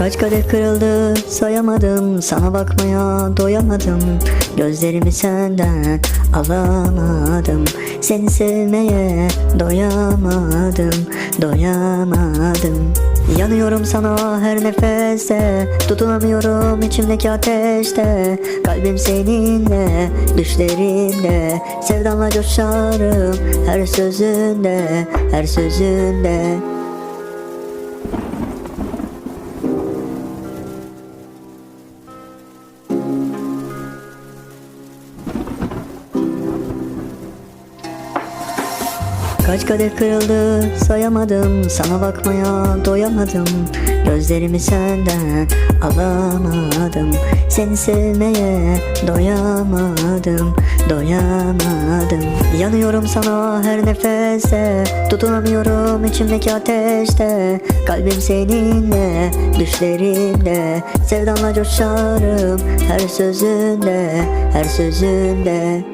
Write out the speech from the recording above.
Kaç kadeh kırıldı sayamadım. Sana bakmaya doyamadım. Gözlerimi senden alamadım. Seni sevmeye doyamadım Doyamadım. Yanıyorum sana her nefeste. Tutunamıyorum içimdeki ateşte. Kalbim seninle Düşlerimde. Sevdanla coşarım Her sözünde Her sözünde Kaç kadeh kırıldı sayamadım Sana bakmaya doyamadım. Gözlerimi senden alamadım Seni sevmeye doyamadım Doyamadım. Yanıyorum sana her nefeste Tutunamıyorum içimdeki ateşte. Kalbim seninle Düşlerimde Sevdanla coşarım Her sözünde Her sözünde